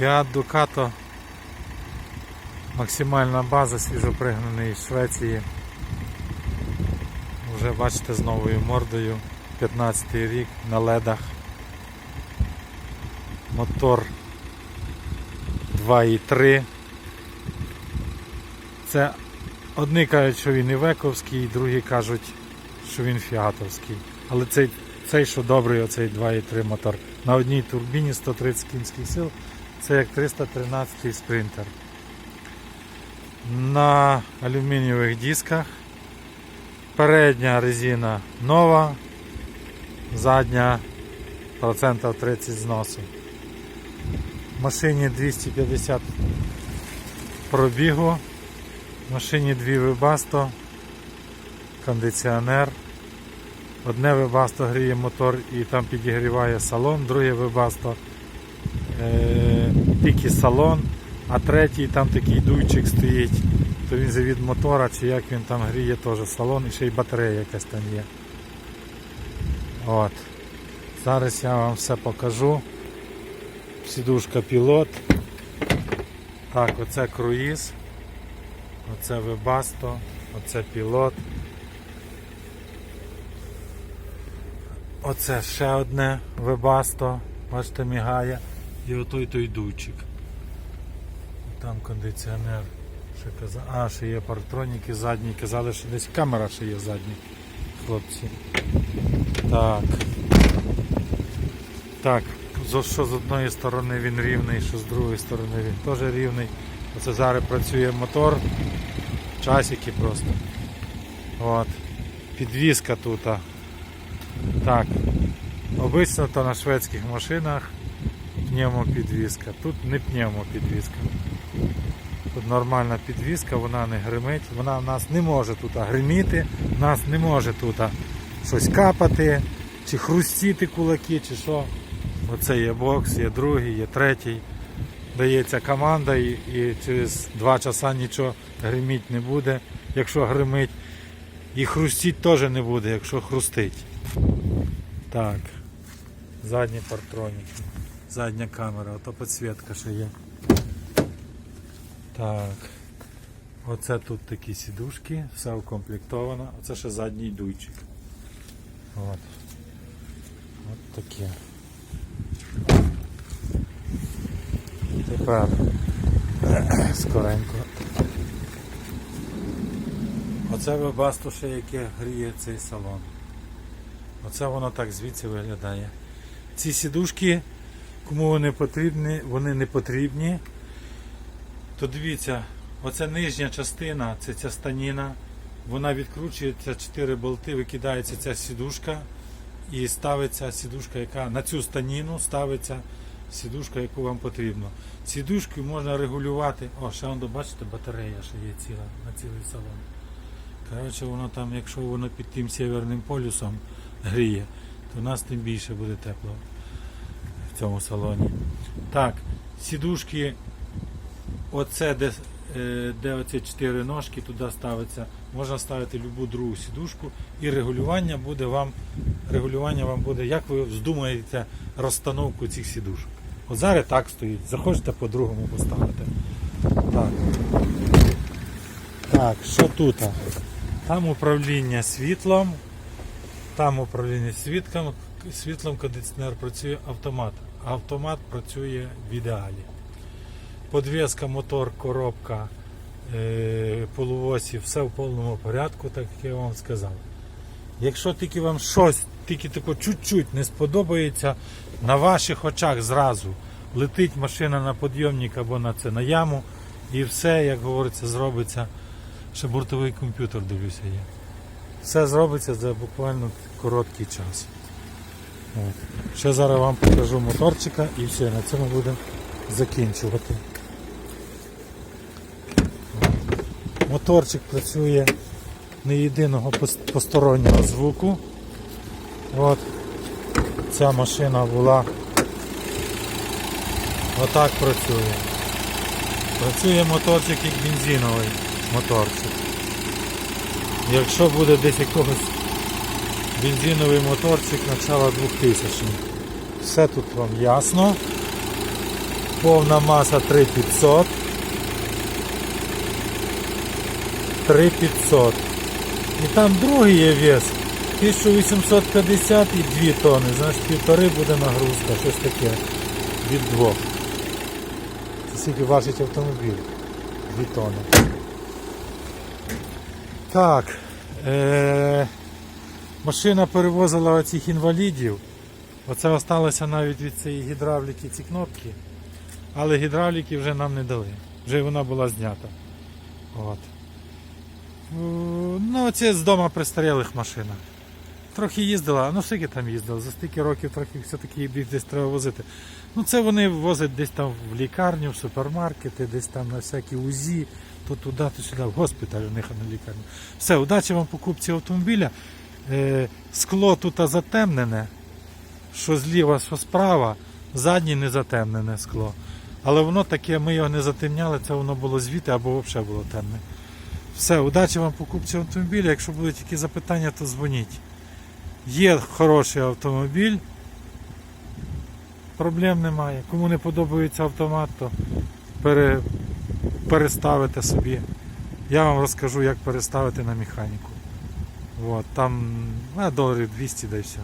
Fiat Ducato. Максимальна база свіжопригнаний з Швеції. Вже бачите з новою мордою. 15 рік на ледах. Мотор 2.3. Це одні кажуть, що він івековський, другі кажуть, що він фіатовський. Але цей, цей що добрий, оцей 2.3 мотор. На одній турбіні 130 кінських сил. Це як 313 спринтер. На алюмінієвих дисках. Передня резина нова, задня процентів 30 зносу. Машині 250 пробігу. Машині дві вибасто, кондиціонер. Одне вибасто гріє мотор і там підігріває салон, друге вибасто тільки салон, а третій там такий дуйчик стоїть, то він же від мотора, чи як він там гріє теж салон і ще й батарея якась там є. От. Зараз я вам все покажу. Сідушка пілот. Так, оце круїз. Оце вебасто, оце пілот. Оце ще одне вебасто, бачите, мігає. І отой той дуйчик. Там кондиціонер. Ще каза... А, ще є парктроніки задні. Казали, що десь камера ще є задні. Хлопці. Так. Так, що з одної сторони він рівний, що з другої сторони він теж рівний. Оце зараз працює мотор. Часики просто. От. Підвізка тут. Так. Обично то на шведських машинах пневмопідвізка. Тут не пневмопідвізка. Тут нормальна підвізка, вона не гримить, вона в нас не може тут гриміти, в нас не може тут щось капати, чи хрустіти кулаки, чи що. Оце є бокс, є другий, є третій. Дається команда і, і через два часа нічого гриміть не буде, якщо гримить. І хрустіть теж не буде, якщо хрустить. Так. Задні партроніки. Задня камера, ото підсвітка ще є. Так. Оце тут такі сідушки, все укомплектовано. Оце ще задній дуйчик. От. От таке. Тепер скоренько. Оце вебасто ще яке гріє цей салон. Оце воно так звідси виглядає. Ці сідушки, кому вони потрібні, вони не потрібні. То дивіться, оце нижня частина, це ця станіна, вона відкручується, 4 болти, викидається ця сідушка і ставиться сідушка, яка на цю станіну ставиться сідушка, яку вам потрібно. Сідушку можна регулювати. О, ще воно, бачите, батарея ще є ціла на цілий салон. Коротше, воно там, якщо воно під тим северним полюсом гріє, то у нас тим більше буде тепло цьому салоні. Так, сідушки, оце де, е, де оці чотири ножки, туди ставиться. Можна ставити любу другу сідушку і регулювання буде вам, регулювання вам буде, як ви вздумаєте розстановку цих сідушок. От зараз так стоїть, захочете по-другому поставити. Так. Так, що тут? Там управління світлом, там управління світлом, світлом кондиціонер працює автомат. Автомат працює в ідеалі. Подвеска, мотор, коробка, е, полуосі, все в повному порядку, так як я вам сказав. Якщо тільки вам щось, тільки тако чуть-чуть не сподобається, на ваших очах зразу летить машина на підйомник або на це на яму, і все, як говориться, зробиться. Ще бортовий комп'ютер, дивлюся, є. Все зробиться за буквально короткий час. От. Ще зараз вам покажу моторчика і все, на цьому будемо закінчувати. От. Моторчик працює не єдиного постороннього звуку. От. Ця машина була отак працює. Працює моторчик як бензиновий моторчик. Якщо буде десь якогось бензиновий моторчик начала 2000 все тут вам ясно. Повна маса 3500. 3500. І там другий є вес 1850 і 2 тони. Значить півтори буде нагрузка, щось таке. Від двох. Це скільки важить автомобіль. 2 тони. Так. Е- машина перевозила оцих інвалідів. Оце осталося навіть від цієї гідравліки ці кнопки. Але гідравліки вже нам не дали. Вже вона була знята. От. Е, Ну, це з дома пристарілих машина. Трохи їздила, ну скільки там їздила, за стільки років трохи все-таки їх десь треба возити. Ну це вони возять десь там в лікарню, в супермаркети, десь там на всякі УЗІ, то туди, то сюди, в госпіталь у них а на лікарню. Все, удачі вам покупці автомобіля. Е, скло тут затемнене, що зліва, що справа, заднє не затемнене скло. Але воно таке, ми його не затемняли, це воно було звідти або взагалі було темне. Все, удачі вам покупці автомобіля. Якщо будуть які запитання, то дзвоніть. Є хороший автомобіль. Проблем немає. Кому не подобається автомат, то пере, переставите собі. Я вам розкажу, як переставити на механіку. От, там а, доларів 200 да і все.